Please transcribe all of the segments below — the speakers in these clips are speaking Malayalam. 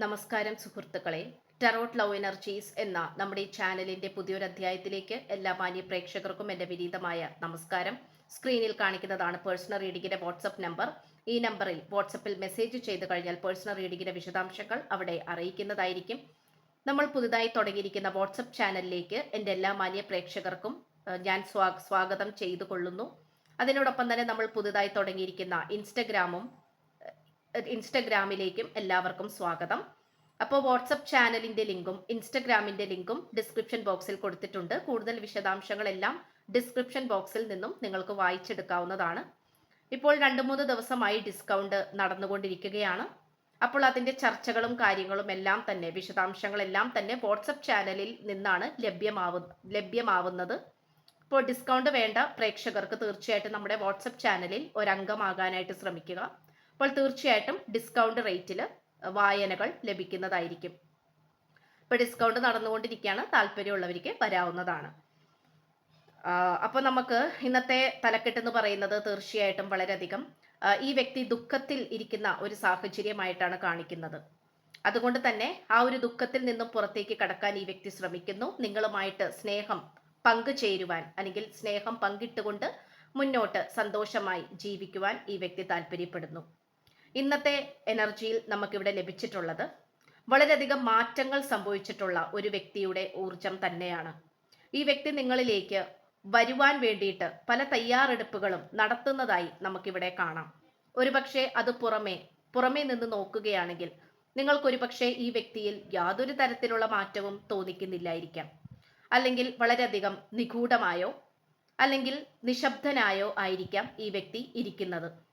നമസ്കാരം സുഹൃത്തുക്കളെ. ടെറോട്ട് ലവ് എനർജീസ് എന്ന നമ്മുടെ ഈ ചാനലിന്റെ പുതിയൊരു അധ്യായത്തിലേക്ക് എല്ലാ മാന്യ പ്രേക്ഷകർക്കും എന്റെ വിനീതമായ നമസ്കാരം. സ്ക്രീനിൽ കാണിക്കുന്നതാണ് പേഴ്സണൽ റീഡിംഗിന്റെ വാട്സപ്പ് നമ്പർ ഈ നമ്പറിൽ വാട്സപ്പിൽ മെസ്സേജ് ചെയ്തു കഴിഞ്ഞാൽ പേഴ്സണൽ റീഡിംഗിന്റെ വിശദാംശങ്ങൾ അവിടെ അറിയിക്കുന്നതായിരിക്കും. നമ്മൾ പുതുതായി തുടങ്ങിയിരിക്കുന്ന വാട്സപ്പ് ചാനലിലേക്ക് എന്റെ എല്ലാ മാന്യ പ്രേക്ഷകർക്കും ഞാൻ സ്വാഗതം ചെയ്തു കൊള്ളുന്നു അതിനോടൊപ്പം തന്നെ നമ്മൾ പുതുതായി തുടങ്ങിയിരിക്കുന്ന ഇൻസ്റ്റഗ്രാമും ഇൻസ്റ്റഗ്രാമിലേക്കും എല്ലാവർക്കും സ്വാഗതം. അപ്പോൾ വാട്സപ്പ് ചാനലിന്റെ ലിങ്കും ഇൻസ്റ്റഗ്രാമിന്റെ ലിങ്കും ഡിസ്ക്രിപ്ഷൻ ബോക്സിൽ കൊടുത്തിട്ടുണ്ട്. കൂടുതൽ വിശദാംശങ്ങളെല്ലാം ഡിസ്ക്രിപ്ഷൻ ബോക്സിൽ നിന്നും നിങ്ങൾക്ക് വായിച്ചെടുക്കാവുന്നതാണ്. ഇപ്പോൾ രണ്ട് മൂന്ന് ദിവസമായി ഡിസ്കൗണ്ട് നടന്നുകൊണ്ടിരിക്കുകയാണ്. അപ്പോൾ അതിന്റെ ചർച്ചകളും കാര്യങ്ങളും എല്ലാം തന്നെ വിശദാംശങ്ങളെല്ലാം തന്നെ വാട്സപ്പ് ചാനലിൽ നിന്നാണ് ലഭ്യമാവു ലഭ്യമാവുന്നത്. ഇപ്പോൾ ഡിസ്കൗണ്ട് വേണ്ട പ്രേക്ഷകർക്ക് തീർച്ചയായിട്ടും നമ്മുടെ വാട്സപ്പ് ചാനലിൽ ഒരംഗമാകാനായിട്ട് ശ്രമിക്കുക. അപ്പോൾ തീർച്ചയായിട്ടും ഡിസ്കൗണ്ട് റേറ്റിൽ വായനകൾ ലഭിക്കുന്നതായിരിക്കും. ഇപ്പോൾ ഡിസ്കൗണ്ട് നടന്നുകൊണ്ടിരിക്കുകയാണ്. താല്പര്യമുള്ളവർക്ക് വരാവുന്നതാണ്. അപ്പോൾ നമുക്ക് ഇന്നത്തെ തലക്കെട്ട് എന്ന് പറയുന്നത് തീർച്ചയായിട്ടും വളരെയധികം ഈ വ്യക്തി ദുഃഖത്തിൽ ഇരിക്കുന്ന ഒരു സാഹചര്യമായിട്ടാണ് കാണിക്കുന്നത്. അതുകൊണ്ട് തന്നെ ആ ഒരു ദുഃഖത്തിൽ നിന്നും പുറത്തേക്ക് കടക്കാൻ ഈ വ്യക്തി ശ്രമിക്കുന്നു. നിങ്ങളുമായിട്ട് സ്നേഹം പങ്കുചേരുവാൻ അല്ലെങ്കിൽ സ്നേഹം പങ്കിട്ടുകൊണ്ട് മുന്നോട്ട് സന്തോഷമായി ജീവിക്കുവാൻ ഈ വ്യക്തി താല്പര്യപ്പെടുന്നു. ഇന്നത്തെ എനർജിയിൽ നമുക്കിവിടെ ലഭിച്ചിട്ടുള്ളത് വളരെയധികം മാറ്റങ്ങൾ സംഭവിച്ചിട്ടുള്ള ഒരു വ്യക്തിയുടെ ഊർജം തന്നെയാണ്. ഈ വ്യക്തി നിങ്ങളിലേക്ക് വരുവാൻ വേണ്ടിയിട്ട് പല തയ്യാറെടുപ്പുകളും നടത്തുന്നതായി നമുക്കിവിടെ കാണാം. ഒരുപക്ഷെ അത് പുറമേ പുറമേ നിന്ന് നോക്കുകയാണെങ്കിൽ നിങ്ങൾക്കൊരു പക്ഷേ ഈ വ്യക്തിയിൽ യാതൊരു തരത്തിലുള്ള മാറ്റവും തോന്നിക്കുന്നില്ലായിരിക്കാം. അല്ലെങ്കിൽ വളരെയധികം നിഗൂഢമായോ അല്ലെങ്കിൽ നിശബ്ദനായോ ആയിരിക്കാം ഈ വ്യക്തി ഇരിക്കുന്നത്.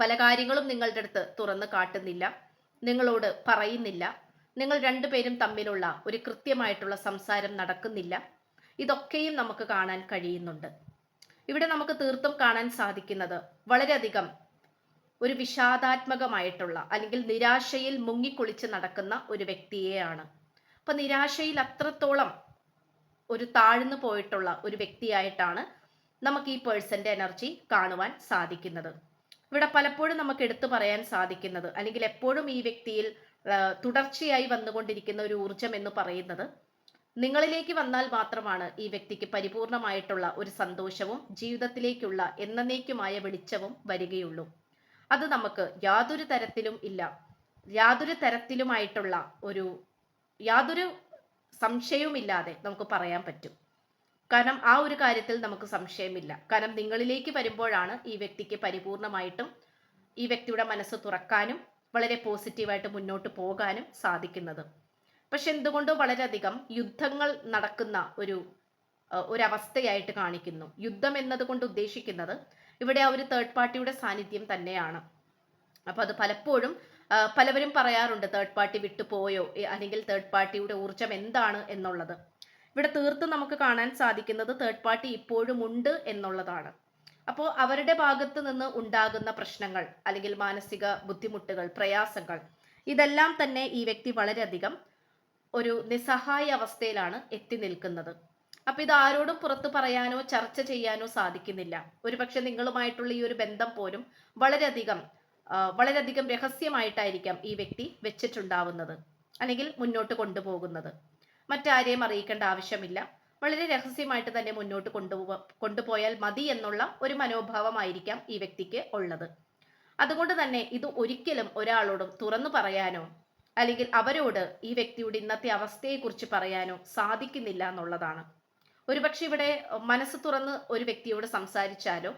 പല കാര്യങ്ങളും നിങ്ങളുടെ അടുത്ത് തുറന്ന് കാട്ടുന്നില്ല നിങ്ങളോട് പറയുന്നില്ല നിങ്ങൾ രണ്ടുപേരും തമ്മിലുള്ള ഒരു കൃത്യമായിട്ടുള്ള സംസാരം നടക്കുന്നില്ല. ഇതൊക്കെയും നമുക്ക് കാണാൻ കഴിയുന്നുണ്ട്. ഇവിടെ നമുക്ക് തീർത്തും കാണാൻ സാധിക്കുന്നത് വളരെയധികം ഒരു വിഷാദാത്മകമായിട്ടുള്ള അല്ലെങ്കിൽ നിരാശയിൽ മുങ്ങിക്കുളിച്ച് നടക്കുന്ന ഒരു വ്യക്തിയെയാണ്. അപ്പൊ നിരാശയിൽ അത്രത്തോളം ഒരു താഴ്ന്നു പോയിട്ടുള്ള ഒരു വ്യക്തിയായിട്ടാണ് നമുക്ക് ഈ പേഴ്സന്റെ എനർജി കാണുവാൻ സാധിക്കുന്നത്. ഇവിടെ പലപ്പോഴും നമുക്ക് എടുത്തു പറയാൻ സാധിക്കുന്നത് അല്ലെങ്കിൽ എപ്പോഴും ഈ വ്യക്തിയിൽ തുടർച്ചയായി വന്നുകൊണ്ടിരിക്കുന്ന ഒരു ഊർജം എന്ന് പറയുന്നത് നിങ്ങളിലേക്ക് വന്നാൽ മാത്രമാണ് ഈ വ്യക്തിക്ക് പരിപൂർണമായിട്ടുള്ള ഒരു സന്തോഷവും ജീവിതത്തിലേക്കുള്ള എന്നേക്കുമായ വെളിച്ചവും വരികയുള്ളൂ. അത് നമുക്ക് യാതൊരു തരത്തിലും ഇല്ല. യാതൊരു തരത്തിലുമായിട്ടുള്ള ഒരു യാതൊരു സംശയവുമില്ലാതെ നമുക്ക് പറയാൻ പറ്റും. കാരണം ആ ഒരു കാര്യത്തിൽ നമുക്ക് സംശയമില്ല. കാരണം നിങ്ങളിലേക്ക് വരുമ്പോഴാണ് ഈ വ്യക്തിക്ക് പരിപൂർണമായിട്ടും ഈ വ്യക്തിയുടെ മനസ്സ് തുറക്കാനും വളരെ പോസിറ്റീവായിട്ട് മുന്നോട്ട് പോകാനും സാധിക്കുന്നത്. പക്ഷെ എന്തുകൊണ്ടോ വളരെയധികം യുദ്ധങ്ങൾ നടക്കുന്ന ഒരു ഒരവസ്ഥയായിട്ട് കാണിക്കുന്നു? യുദ്ധം എന്നതുകൊണ്ട് ഉദ്ദേശിക്കുന്നത് ഇവിടെ ആ ഒരു തേർഡ് പാർട്ടിയുടെ സാന്നിധ്യം തന്നെയാണ്. അപ്പോൾ അത് പലപ്പോഴും പലവരും പറയാറുണ്ട് തേർഡ് പാർട്ടി വിട്ടുപോയോ? അല്ലെങ്കിൽ തേർഡ് പാർട്ടിയുടെ ഊർജം എന്താണ് എന്നുള്ളത്. ഇവിടെ തീർത്ത് നമുക്ക് കാണാൻ സാധിക്കുന്നത് തേർഡ് പാർട്ടി ഇപ്പോഴും ഉണ്ട് എന്നുള്ളതാണ്. അപ്പോൾ അവരുടെ ഭാഗത്ത് നിന്ന് ഉണ്ടാകുന്ന പ്രശ്നങ്ങൾ അല്ലെങ്കിൽ മാനസിക ബുദ്ധിമുട്ടുകൾ പ്രയാസങ്ങൾ ഇതെല്ലാം തന്നെ ഈ വ്യക്തി വളരെയധികം ഒരു നിസ്സഹായ അവസ്ഥയിലാണ് എത്തി നിൽക്കുന്നത്. അപ്പൊ ഇത് ആരോടും പുറത്തു പറയാനോ ചർച്ച ചെയ്യാനോ സാധിക്കുന്നില്ല. ഒരുപക്ഷെ നിങ്ങളുമായിട്ടുള്ള ഈ ഒരു ബന്ധം പോലും വളരെയധികം വളരെയധികം രഹസ്യമായിട്ടായിരിക്കാം ഈ വ്യക്തി വെച്ചിട്ടുണ്ടാവുന്നത് അല്ലെങ്കിൽ മുന്നോട്ട് കൊണ്ടുപോകുന്നത്. മറ്റാരെയും അറിയിക്കേണ്ട ആവശ്യമില്ല. വളരെ രഹസ്യമായിട്ട് തന്നെ മുന്നോട്ട് കൊണ്ടുപോ കൊണ്ടുപോയാൽ മതി എന്നുള്ള ഒരു മനോഭാവമായിരിക്കാം ഈ വ്യക്തിക്ക് ഉള്ളത്. അതുകൊണ്ട് തന്നെ ഇത് ഒരിക്കലും ഒരാളോടും തുറന്നു പറയാനോ അല്ലെങ്കിൽ അവരോട് ഈ വ്യക്തിയുടെ ഇന്നത്തെ അവസ്ഥയെക്കുറിച്ച് പറയാനോ സാധിക്കുന്നില്ല എന്നുള്ളതാണ്. ഒരുപക്ഷെ ഇവിടെ മനസ്സ് തുറന്ന് ഒരു വ്യക്തിയോട് സംസാരിച്ചാലോ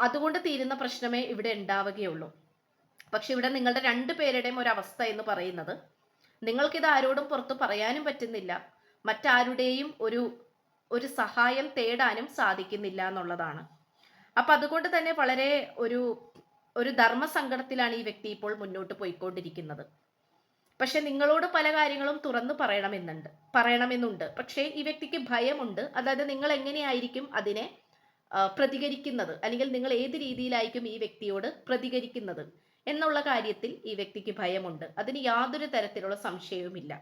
അതുകൊണ്ട് തീരുന്ന പ്രശ്നമേ ഇവിടെ ഉണ്ടാവുകയുള്ളൂ. പക്ഷെ ഇവിടെ നിങ്ങളുടെ രണ്ടു പേരുടെയും ഒരവസ്ഥ എന്ന് പറയുന്നത് നിങ്ങൾക്കിത് ആരോടും പുറത്ത് പറയാനും പറ്റുന്നില്ല. മറ്റാരുടെയും ഒരു ഒരു സഹായം തേടാനും സാധിക്കുന്നില്ല എന്നുള്ളതാണ്. അപ്പൊ അതുകൊണ്ട് തന്നെ വളരെ ഒരു ഒരു ധർമ്മസങ്കടത്തിലാണ് ഈ വ്യക്തി ഇപ്പോൾ മുന്നോട്ട് പോയിക്കൊണ്ടിരിക്കുന്നത്. പക്ഷെ നിങ്ങളോട് പല കാര്യങ്ങളും തുറന്നു പറയണമെന്നുണ്ട് പറയണമെന്നുണ്ട്. പക്ഷേ ഈ വ്യക്തിക്ക് ഭയമുണ്ട്. അതായത് നിങ്ങൾ എങ്ങനെയായിരിക്കും അതിനെ പ്രതികരിക്കുന്നത്? അല്ലെങ്കിൽ നിങ്ങൾ ഏത് രീതിയിലായിരിക്കും ഈ വ്യക്തിയോട് പ്രതികരിക്കുന്നത്? എന്നുള്ള കാര്യത്തിൽ ഈ വ്യക്തിക്ക് ഭയമുണ്ട്. അതിന് യാതൊരു തരത്തിലുള്ള സംശയവുമില്ല.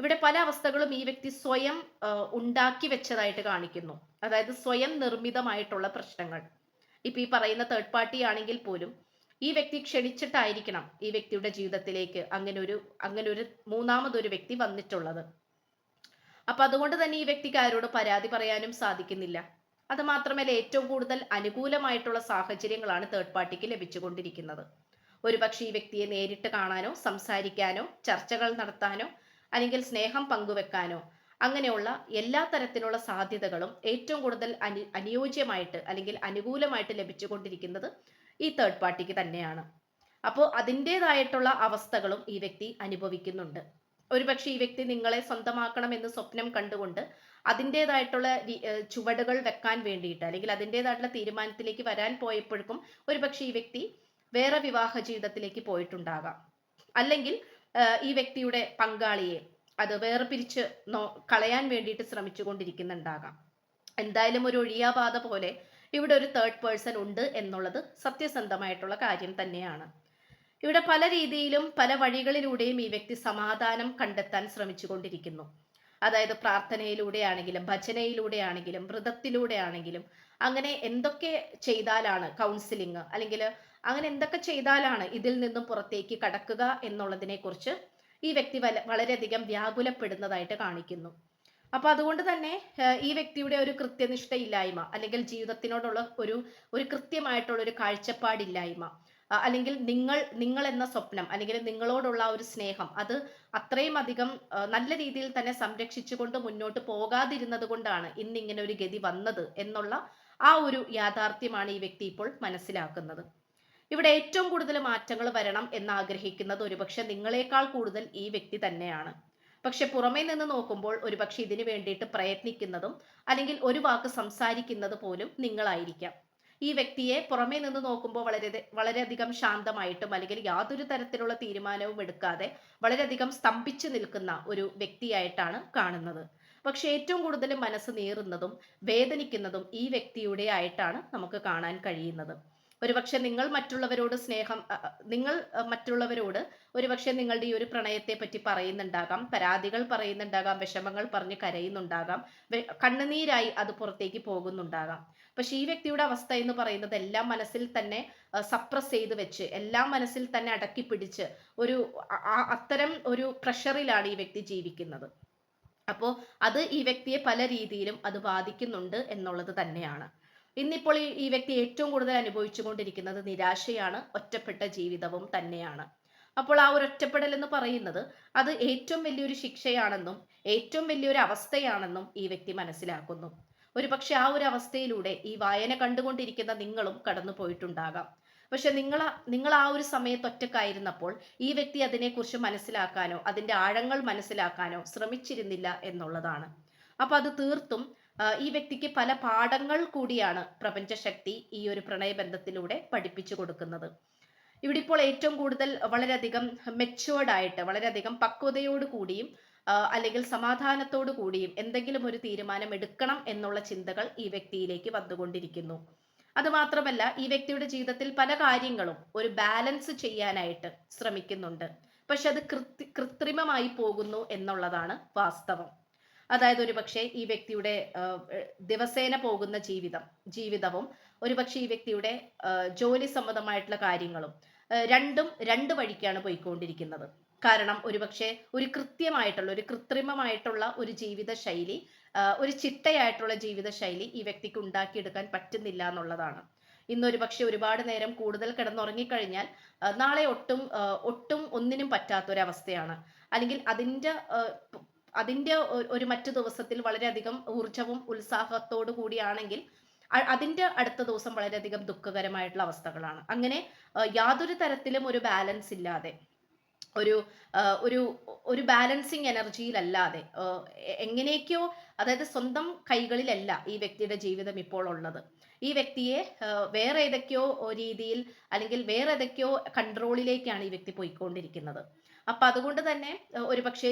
ഇവിടെ പല അവസ്ഥകളും ഈ വ്യക്തി സ്വയം ഉണ്ടാക്കി വെച്ചതായിട്ട് കാണിക്കുന്നു. അതായത് സ്വയം നിർമ്മിതമായിട്ടുള്ള പ്രശ്നങ്ങൾ. ഇപ്പൊ ഈ പറയുന്ന തേർഡ് പാർട്ടി ആണെങ്കിൽ പോലും ഈ വ്യക്തി ക്ഷണിച്ചിട്ടായിരിക്കണം ഈ വ്യക്തിയുടെ ജീവിതത്തിലേക്ക് അങ്ങനെ ഒരു അങ്ങനെ ഒരു മൂന്നാമതൊരു വ്യക്തി വന്നിട്ടുള്ളത്. അപ്പൊ അതുകൊണ്ട് തന്നെ ഈ വ്യക്തിക്ക് ആരോട് പരാതി പറയാനും സാധിക്കുന്നില്ല. അത് മാത്രമല്ല ഏറ്റവും കൂടുതൽ അനുകൂലമായിട്ടുള്ള സാഹചര്യങ്ങളാണ് തേർഡ് പാർട്ടിക്ക് ലഭിച്ചുകൊണ്ടിരിക്കുന്നത്. ഒരുപക്ഷെ ഈ വ്യക്തിയെ നേരിട്ട് കാണാനോ സംസാരിക്കാനോ ചർച്ചകൾ നടത്താനോ അല്ലെങ്കിൽ സ്നേഹം പങ്കുവെക്കാനോ അങ്ങനെയുള്ള എല്ലാ തരത്തിലുള്ള സാധ്യതകളും ഏറ്റവും കൂടുതൽ അനു അനുയോജ്യമായിട്ട് അല്ലെങ്കിൽ അനുകൂലമായിട്ട് ലഭിച്ചുകൊണ്ടിരിക്കുന്നത് ഈ തേർഡ് പാർട്ടിക്ക് തന്നെയാണ്. അപ്പോൾ അതിന്റെതായിട്ടുള്ള അവസ്ഥകളും ഈ വ്യക്തി അനുഭവിക്കുന്നുണ്ട്. ഒരുപക്ഷെ ഈ വ്യക്തി നിങ്ങളെ സ്വന്തമാക്കണമെന്ന് സ്വപ്നം കണ്ടുകൊണ്ട് അതിന്റെതായിട്ടുള്ള ചുവടുകൾ വെക്കാൻ വേണ്ടിയിട്ട് അല്ലെങ്കിൽ അതിന്റെതായിട്ടുള്ള തീരുമാനത്തിലേക്ക് വരാൻ പോയപ്പോഴേക്കും ഒരുപക്ഷെ ഈ വ്യക്തി വേറെ വിവാഹ ജീവിതത്തിലേക്ക് പോയിട്ടുണ്ടാകാം. അല്ലെങ്കിൽ ഈ വ്യക്തിയുടെ പങ്കാളിയെ അത് വേറെ പിരിച്ച് നോ കളയാൻ വേണ്ടിയിട്ട് ശ്രമിച്ചു കൊണ്ടിരിക്കുന്നുണ്ടാകാം എന്തായാലും ഒരു ഒഴിയാപാത പോലെ ഇവിടെ ഒരു തേർഡ് പേഴ്സൺ ഉണ്ട് എന്നുള്ളത് സത്യസന്ധമായിട്ടുള്ള കാര്യം തന്നെയാണ്. ഇവിടെ പല രീതിയിലും പല വഴികളിലൂടെയും ഈ വ്യക്തി സമാധാനം കണ്ടെത്താൻ ശ്രമിച്ചുകൊണ്ടിരിക്കുന്നു. അതായത് പ്രാർത്ഥനയിലൂടെയാണെങ്കിലും ആണെങ്കിലും ഭജനയിലൂടെ ആണെങ്കിലും വ്രതത്തിലൂടെ ആണെങ്കിലും അങ്ങനെ എന്തൊക്കെ ചെയ്താലാണ് കൗൺസിലിംഗ് അല്ലെങ്കിൽ അങ്ങനെ എന്തൊക്കെ ചെയ്താലാണ് ഇതിൽ നിന്നും പുറത്തേക്ക് കടക്കുക എന്നുള്ളതിനെ കുറിച്ച് ഈ വ്യക്തി വല വളരെയധികം വ്യാകുലപ്പെടുന്നതായിട്ട് കാണിക്കുന്നു. അപ്പൊ അതുകൊണ്ട് തന്നെ ഈ വ്യക്തിയുടെ ഒരു കൃത്യനിഷ്ഠയില്ലായ്മ അല്ലെങ്കിൽ ജീവിതത്തിനോടുള്ള ഒരു ഒരു കൃത്യമായിട്ടുള്ള ഒരു കാഴ്ചപ്പാടില്ലായ്മ അല്ലെങ്കിൽ നിങ്ങൾ നിങ്ങൾ എന്ന സ്വപ്നം അല്ലെങ്കിൽ നിങ്ങളോടുള്ള ഒരു സ്നേഹം അത് അത്രയും അധികം നല്ല രീതിയിൽ തന്നെ സംരക്ഷിച്ചുകൊണ്ട് മുന്നോട്ട് പോകാതിരുന്നത് കൊണ്ടാണ് ഇന്നിങ്ങനെ ഒരു ഗതി വന്നത് എന്നുള്ള ആ ഒരു യാഥാർത്ഥ്യമാണ് ഈ വ്യക്തി ഇപ്പോൾ മനസ്സിലാക്കുന്നത്. ഇവിടെ ഏറ്റവും കൂടുതൽ മാറ്റങ്ങൾ വരണം എന്ന് ആഗ്രഹിക്കുന്നത് ഒരുപക്ഷെ നിങ്ങളെക്കാൾ കൂടുതൽ ഈ വ്യക്തി തന്നെയാണ്. പക്ഷെ പുറമേ നിന്ന് നോക്കുമ്പോൾ ഒരുപക്ഷെ ഇതിനു വേണ്ടിയിട്ട് പ്രയത്നിക്കുന്നതും അല്ലെങ്കിൽ ഒരു വാക്ക് സംസാരിക്കുന്നത് പോലും നിങ്ങളായിരിക്കാം. ഈ വ്യക്തിയെ പുറമേ നിന്ന് നോക്കുമ്പോൾ വളരെ വളരെയധികം ശാന്തമായിട്ടും അല്ലെങ്കിൽ യാതൊരു തരത്തിലുള്ള തീരുമാനവും എടുക്കാതെ വളരെയധികം സ്തംഭിച്ചു നിൽക്കുന്ന ഒരു വ്യക്തിയായിട്ടാണ് കാണുന്നത്. പക്ഷെ ഏറ്റവും കൂടുതൽ മനസ്സ് നീറുന്നതും വേദനിക്കുന്നതും ഈ വ്യക്തിയുടെ ആയിട്ടാണ് നമുക്ക് കാണാൻ കഴിയുന്നത്. ഒരുപക്ഷെ നിങ്ങൾ മറ്റുള്ളവരോട് സ്നേഹം നിങ്ങൾ മറ്റുള്ളവരോട് ഒരുപക്ഷെ നിങ്ങളുടെ ഈ ഒരു പ്രണയത്തെ പറ്റി പറയുന്നുണ്ടാകാം പരാതികൾ പറയുന്നുണ്ടാകാം വിഷമങ്ങൾ പറഞ്ഞ് കരയുന്നുണ്ടാകാം കണ്ണുനീരായി അത് പുറത്തേക്ക് പോകുന്നുണ്ടാകാം. പക്ഷെ ഈ വ്യക്തിയുടെ അവസ്ഥ എന്ന് പറയുന്നത് എല്ലാം മനസ്സിൽ തന്നെ സപ്രസ് ചെയ്ത് വെച്ച് എല്ലാം മനസ്സിൽ തന്നെ അടക്കി പിടിച്ച് ഒരു അത്തരം ഒരു പ്രഷറിലാണ് ഈ വ്യക്തി ജീവിക്കുന്നത്. അപ്പോൾ അത് ഈ വ്യക്തിയെ പല രീതിയിലും അത് ബാധിക്കുന്നുണ്ട് എന്നുള്ളത് തന്നെയാണ്. ഇന്നിപ്പോൾ ഈ വ്യക്തി ഏറ്റവും കൂടുതൽ അനുഭവിച്ചുകൊണ്ടിരിക്കുന്നത് നിരാശയാണ് ഒറ്റപ്പെട്ട ജീവിതവും തന്നെയാണ്. അപ്പോൾ ആ ഒരു ഒറ്റപ്പെടൽ എന്ന് പറയുന്നത് അത് ഏറ്റവും വലിയൊരു ശിക്ഷയാണെന്നും ഏറ്റവും വലിയൊരു അവസ്ഥയാണെന്നും ഈ വ്യക്തി മനസ്സിലാക്കുന്നു. ഒരു പക്ഷെ ആ ഒരു അവസ്ഥയിലൂടെ ഈ വായന കണ്ടുകൊണ്ടിരിക്കുന്ന നിങ്ങളും കടന്നു പോയിട്ടുണ്ടാകാം. പക്ഷെ നിങ്ങൾ നിങ്ങൾ ആ ഒരു സമയത്ത് ഒറ്റക്കായിരുന്നപ്പോൾ ഈ വ്യക്തി അതിനെക്കുറിച്ച് മനസ്സിലാക്കാനോ അതിന്റെ ആഴങ്ങൾ മനസ്സിലാക്കാനോ ശ്രമിച്ചിരുന്നില്ല എന്നുള്ളതാണ്. അപ്പൊ അത് തീർത്തും ഈ വ്യക്തിക്ക് പല പാഠങ്ങൾ കൂടിയാണ് പ്രപഞ്ചശക്തി ഈ ഒരു പ്രണയബന്ധത്തിലൂടെ പഠിപ്പിച്ചു കൊടുക്കുന്നത്. ഇവിടെ ഇപ്പോൾ ഏറ്റവും കൂടുതൽ വളരെയധികം മെച്ചുവേർഡ് ആയിട്ട് വളരെയധികം പക്വതയോട് കൂടിയും അല്ലെങ്കിൽ സമാധാനത്തോടു കൂടിയും എന്തെങ്കിലും ഒരു തീരുമാനം എടുക്കണം എന്നുള്ള ചിന്തകൾ ഈ വ്യക്തിയിലേക്ക് വന്നുകൊണ്ടിരിക്കുന്നു. അതുമാത്രമല്ല ഈ വ്യക്തിയുടെ ജീവിതത്തിൽ പല കാര്യങ്ങളും ഒരു ബാലൻസ് ചെയ്യാനായിട്ട് ശ്രമിക്കുന്നുണ്ട്. പക്ഷെ അത് കൃത്രി കൃത്രിമമായി പോകുന്നു എന്നുള്ളതാണ് വാസ്തവം. അതായത് ഒരുപക്ഷെ ഈ വ്യക്തിയുടെ ദിവസേന പോകുന്ന ജീവിതം ജീവിതവും ഒരുപക്ഷെ ഈ വ്യക്തിയുടെ ജോലി സംബന്ധമായിട്ടുള്ള കാര്യങ്ങളും രണ്ടും രണ്ട് വഴിക്കാണ് പോയിക്കൊണ്ടിരിക്കുന്നത്. കാരണം ഒരുപക്ഷെ ഒരു കൃത്യമായിട്ടുള്ള ഒരു കൃത്രിമമായിട്ടുള്ള ഒരു ജീവിത ശൈലി ഒരു ചിട്ടയായിട്ടുള്ള ജീവിത ശൈലി ഈ വ്യക്തിക്ക് ഉണ്ടാക്കിയെടുക്കാൻ പറ്റുന്നില്ല എന്നുള്ളതാണ്. ഇന്നൊരു പക്ഷെ ഒരുപാട് നേരം കൂടുതൽ കിടന്നുറങ്ങിക്കഴിഞ്ഞാൽ നാളെ ഒട്ടും ഒട്ടും ഒന്നിനും പറ്റാത്തൊരവസ്ഥയാണ്. അല്ലെങ്കിൽ അതിന്റെ അതിന്റെ ഒരു മറ്റു ദിവസത്തിൽ വളരെയധികം ഊർജവും ഉത്സാഹത്തോടു കൂടിയാണെങ്കിൽ അതിന്റെ അടുത്ത ദിവസം വളരെയധികം ദുഃഖകരമായിട്ടുള്ള അവസ്ഥകളാണ്. അങ്ങനെ യാതൊരു തരത്തിലും ഒരു ബാലൻസ് ഇല്ലാതെ ഒരു ഒരു ഒരു ബാലൻസിങ് എനർജിയിലല്ലാതെ എങ്ങനെയൊക്കെയോ അതായത് സ്വന്തം കൈകളിലല്ല ഈ വ്യക്തിയുടെ ജീവിതം ഇപ്പോൾ ഉള്ളത്. ഈ വ്യക്തിയെ വേറെ ഏതൊക്കെയോ രീതിയിൽ അല്ലെങ്കിൽ വേറെ ഏതൊക്കെയോ കൺട്രോളിലേക്കാണ് ഈ വ്യക്തി പോയിക്കൊണ്ടിരിക്കുന്നത്. അപ്പൊ അതുകൊണ്ട് തന്നെ ഒരുപക്ഷെ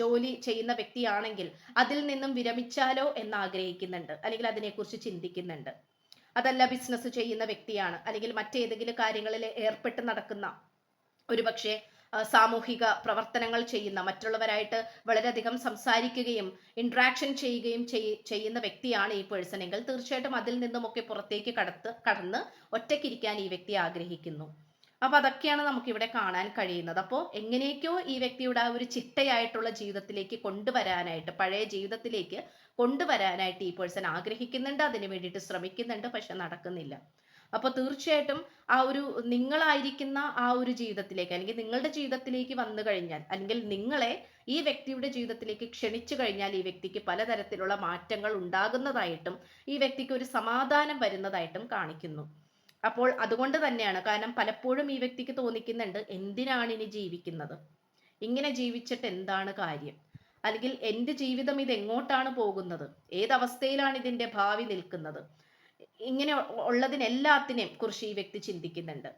ജോലി ചെയ്യുന്ന വ്യക്തിയാണെങ്കിൽ അതിൽ നിന്നും വിരമിച്ചാലോ എന്ന് ആഗ്രഹിക്കുന്നുണ്ട് അല്ലെങ്കിൽ അതിനെക്കുറിച്ച് ചിന്തിക്കുന്നുണ്ട്. അതല്ല ബിസിനസ് ചെയ്യുന്ന വ്യക്തിയാണ്. അല്ലെങ്കിൽ മറ്റേതെങ്കിലും കാര്യങ്ങളിൽ ഏർപ്പെട്ട് നടക്കുന്ന ഒരുപക്ഷെ സാമൂഹിക പ്രവർത്തനങ്ങൾ ചെയ്യുന്ന മറ്റുള്ളവരായിട്ട് വളരെയധികം സംസാരിക്കുകയും ഇൻട്രാക്ഷൻ ചെയ്യുകയും ചെയ്യുന്ന വ്യക്തിയാണ് ഈ പേഴ്സൺ എങ്കിൽ തീർച്ചയായിട്ടും അതിൽ നിന്നുമൊക്കെ പുറത്തേക്ക് കടത്ത് കടന്ന് ഒറ്റയ്ക്കിരിക്കാൻ ഈ വ്യക്തി ആഗ്രഹിക്കുന്നു. അപ്പൊ അതൊക്കെയാണ് നമുക്കിവിടെ കാണാൻ കഴിയുന്നത്. അപ്പോൾ എങ്ങനെയൊക്കെയോ ഈ വ്യക്തിയുടെ ആ ഒരു ചിട്ടയായിട്ടുള്ള ജീവിതത്തിലേക്ക് കൊണ്ടുവരാനായിട്ട് പഴയ ജീവിതത്തിലേക്ക് കൊണ്ടുവരാനായിട്ട് ഈ പേഴ്സൺ ആഗ്രഹിക്കുന്നുണ്ട്. അതിന് വേണ്ടിയിട്ട് ശ്രമിക്കുന്നുണ്ട്. പക്ഷെ നടക്കുന്നില്ല. അപ്പോൾ തീർച്ചയായിട്ടും ആ ഒരു നിങ്ങളായിരിക്കുന്ന ആ ഒരു ജീവിതത്തിലേക്ക് അല്ലെങ്കിൽ നിങ്ങളുടെ ജീവിതത്തിലേക്ക് വന്നു കഴിഞ്ഞാൽ അല്ലെങ്കിൽ നിങ്ങളെ ഈ വ്യക്തിയുടെ ജീവിതത്തിലേക്ക് ക്ഷണിച്ചു കഴിഞ്ഞാൽ ഈ വ്യക്തിക്ക് പലതരത്തിലുള്ള മാറ്റങ്ങൾ ഉണ്ടാകുന്നതായിട്ടും ഈ വ്യക്തിക്ക് ഒരു സമാധാനം വരുന്നതായിട്ടും കാണിക്കുന്നു. അപ്പോൾ അതുകൊണ്ട് തന്നെയാണ് കാരണം പലപ്പോഴും ഈ വ്യക്തിക്ക് തോന്നിക്കുന്നുണ്ട് എന്തിനാണ് ഇനി ജീവിക്കുന്നത്? ഇങ്ങനെ ജീവിച്ചിട്ട് എന്താണ് കാര്യം? അല്ലെങ്കിൽ എന്റെ ജീവിതം ഇത് എങ്ങോട്ടാണ് പോകുന്നത്? ഏതവസ്ഥയിലാണ് ഇതിന്റെ ഭാവി നിൽക്കുന്നത്? ഇങ്ങനെ ഉള്ളതിനെല്ലാത്തിനെയും കുറിച്ച് ഈ വ്യക്തി ചിന്തിക്കുന്നുണ്ട്.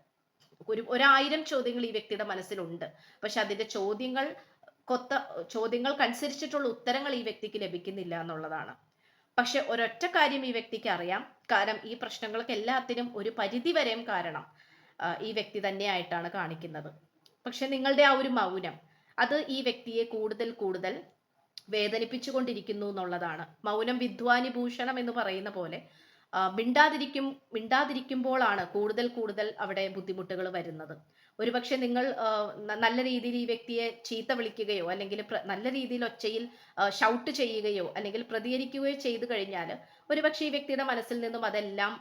ഒരു ഒരായിരം ചോദ്യങ്ങൾ ഈ വ്യക്തിയുടെ മനസ്സിലുണ്ട്. പക്ഷെ അതിന്റെ ചോദ്യങ്ങൾ കൊത്ത ചോദ്യങ്ങൾക്കനുസരിച്ചിട്ടുള്ള ഉത്തരങ്ങൾ ഈ വ്യക്തിക്ക് ലഭിക്കുന്നില്ല എന്നുള്ളതാണ്. പക്ഷെ ഒരൊറ്റ കാര്യം ഈ വ്യക്തിക്ക് അറിയാം. കാരണം ഈ പ്രശ്നങ്ങൾക്ക് എല്ലാത്തിനും ഒരു പരിധി വരെയും കാരണം ഈ വ്യക്തി തന്നെയായിട്ടാണ് കാണിക്കുന്നത്. പക്ഷെ നിങ്ങളുടെ ആ ഒരു മൗനം അത് ഈ വ്യക്തിയെ കൂടുതൽ കൂടുതൽ വേദനിപ്പിച്ചുകൊണ്ടിരിക്കുന്നു എന്നുള്ളതാണ്. മൗനം വിദ്വാനി ഭൂഷണം എന്ന് പറയുന്ന പോലെ മിണ്ടാതിരിക്കും മിണ്ടാതിരിക്കുമ്പോഴാണ് കൂടുതൽ കൂടുതൽ അവിടെ ബുദ്ധിമുട്ടുകൾ വരുന്നത്. ഒരുപക്ഷെ നിങ്ങൾ നല്ല രീതിയിൽ ഈ വ്യക്തിയെ ചീത്ത വിളിക്കുകയോ അല്ലെങ്കിൽ നല്ല രീതിയിൽ ഒച്ചയിൽ ഷൗട്ട് ചെയ്യുകയോ അല്ലെങ്കിൽ പ്രതികരിക്കുകയോ ചെയ്തു കഴിഞ്ഞാൽ ഒരുപക്ഷെ ഈ വ്യക്തിയുടെ മനസ്സിൽ നിന്നും അതെല്ലാം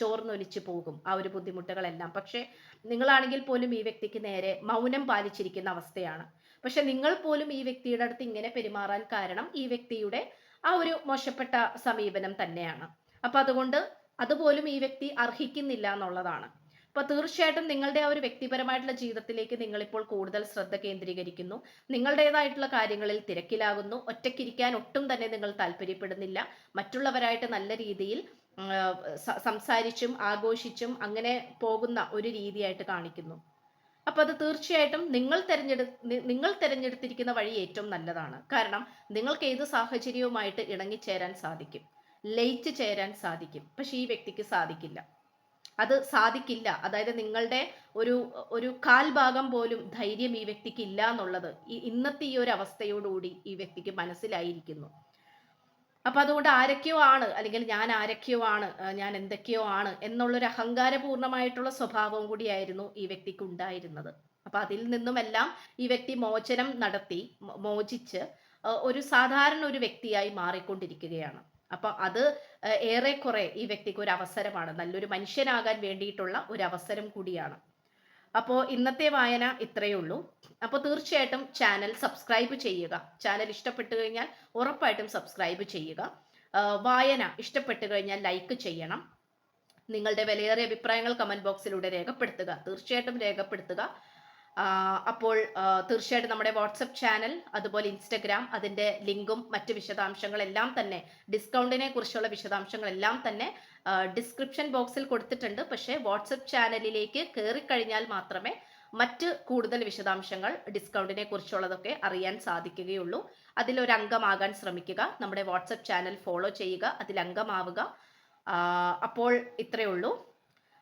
ചോർന്നൊലിച്ചു പോകും. ആ ഒരു ബുദ്ധിമുട്ടുകളെല്ലാം. പക്ഷേ നിങ്ങളാണെങ്കിൽ പോലും ഈ വ്യക്തിക്ക് നേരെ മൗനം പാലിച്ചിരിക്കുന്ന അവസ്ഥയാണ്. പക്ഷെ നിങ്ങൾ പോലും ഈ വ്യക്തിയുടെ അടുത്ത് ഇങ്ങനെ പെരുമാറാൻ കാരണം ഈ വ്യക്തിയുടെ ആ ഒരു മോശപ്പെട്ട സമീപനം തന്നെയാണ്. അപ്പൊ അതുകൊണ്ട് അതുപോലും ഈ വ്യക്തി അർഹിക്കുന്നില്ല എന്നുള്ളതാണ്. അപ്പൊ തീർച്ചയായിട്ടും നിങ്ങളുടെ ആ ഒരു വ്യക്തിപരമായിട്ടുള്ള ജീവിതത്തിലേക്ക് നിങ്ങളിപ്പോൾ കൂടുതൽ ശ്രദ്ധ കേന്ദ്രീകരിക്കുന്നു. നിങ്ങളുടേതായിട്ടുള്ള കാര്യങ്ങളിൽ തിരക്കിലാകുന്നു. ഒറ്റയ്ക്കിരിക്കാൻ ഒട്ടും തന്നെ നിങ്ങൾ താല്പര്യപ്പെടുന്നില്ല. മറ്റുള്ളവരായിട്ട് നല്ല രീതിയിൽ സംസാരിച്ചും ആഘോഷിച്ചും അങ്ങനെ പോകുന്ന ഒരു രീതിയായിട്ട് കാണിക്കുന്നു. അപ്പൊ അത് തീർച്ചയായിട്ടും നിങ്ങൾ തെരഞ്ഞെടു നിങ്ങൾ തിരഞ്ഞെടുത്തിരിക്കുന്ന വഴി ഏറ്റവും നല്ലതാണ്. കാരണം നിങ്ങൾക്ക് ഏത് സാഹചര്യവുമായിട്ട് ഇണങ്ങിച്ചേരാൻ സാധിക്കും. ലയിച്ച് ചേരാൻ സാധിക്കും. പക്ഷെ ഈ വ്യക്തിക്ക് സാധിക്കില്ല. അത് സാധിക്കില്ല. അതായത് നിങ്ങളുടെ ഒരു ഒരു കാൽഭാഗം പോലും ധൈര്യം ഈ വ്യക്തിക്ക് ഇല്ല എന്നുള്ളത് ഈ ഇന്നത്തെ ഈ ഒരു അവസ്ഥയോടുകൂടി ഈ വ്യക്തിക്ക് മനസ്സിലായിരിക്കുന്നു. അപ്പൊ അതുകൊണ്ട് ആരൊക്കെയോ ആണ് അല്ലെങ്കിൽ ഞാൻ ആരൊക്കെയോ ആണ് ഞാൻ എന്തൊക്കെയോ ആണ് എന്നുള്ളൊരു അഹങ്കാരപൂർണമായിട്ടുള്ള സ്വഭാവവും കൂടിയായിരുന്നു ഈ വ്യക്തിക്ക് ഉണ്ടായിരുന്നത്. അപ്പൊ അതിൽ നിന്നുമെല്ലാം ഈ വ്യക്തി മോചനം നടത്തി മോചിച്ച് ഒരു സാധാരണ ഒരു വ്യക്തിയായി മാറിക്കൊണ്ടിരിക്കുകയാണ്. അപ്പൊ അത് ഏറെക്കുറെ ഈ വ്യക്തിക്ക് ഒരു അവസരമാണ്. നല്ലൊരു മനുഷ്യനാകാൻ വേണ്ടിയിട്ടുള്ള ഒരു അവസരം കൂടിയാണ്. അപ്പോൾ ഇന്നത്തെ വായന ഇത്രയേ ഉള്ളൂ. അപ്പോൾ തീർച്ചയായിട്ടും ചാനൽ സബ്സ്ക്രൈബ് ചെയ്യുക. ചാനൽ ഇഷ്ടപ്പെട്ടു കഴിഞ്ഞാൽ ഉറപ്പായിട്ടും സബ്സ്ക്രൈബ് ചെയ്യുക. വായന ഇഷ്ടപ്പെട്ടു കഴിഞ്ഞാൽ ലൈക്ക് ചെയ്യണം. നിങ്ങളുടെ വിലയേറിയ അഭിപ്രായങ്ങൾ കമന്റ് ബോക്സിലൂടെ രേഖപ്പെടുത്തുക. തീർച്ചയായിട്ടും രേഖപ്പെടുത്തുക. അപ്പോൾ തീർച്ചയായിട്ടും നമ്മുടെ വാട്സപ്പ് ചാനൽ അതുപോലെ ഇൻസ്റ്റഗ്രാം അതിന്റെ ലിങ്കും മറ്റ് വിശദാംശങ്ങളെല്ലാം തന്നെ ഡിസ്കൗണ്ടിനെ കുറിച്ചുള്ള വിശദാംശങ്ങളെല്ലാം തന്നെ ഡിസ്ക്രിപ്ഷൻ ബോക്സിൽ കൊടുത്തിട്ടുണ്ട്. പക്ഷേ വാട്സപ്പ് ചാനലിലേക്ക് കയറിക്കഴിഞ്ഞാൽ മാത്രമേ മറ്റ് കൂടുതൽ വിശദാംശങ്ങൾ ഡിസ്കൗണ്ടിനെ കുറിച്ചുള്ളതൊക്കെ അറിയാൻ സാധിക്കുകയുള്ളൂ. അതിലൊരു അംഗമാകാൻ ശ്രമിക്കുക നമ്മുടെ വാട്സപ്പ് ചാനൽ ഫോളോ ചെയ്യുക അതിൽ അംഗമാവുക. അപ്പോൾ ഇത്രയേ ഉള്ളൂ.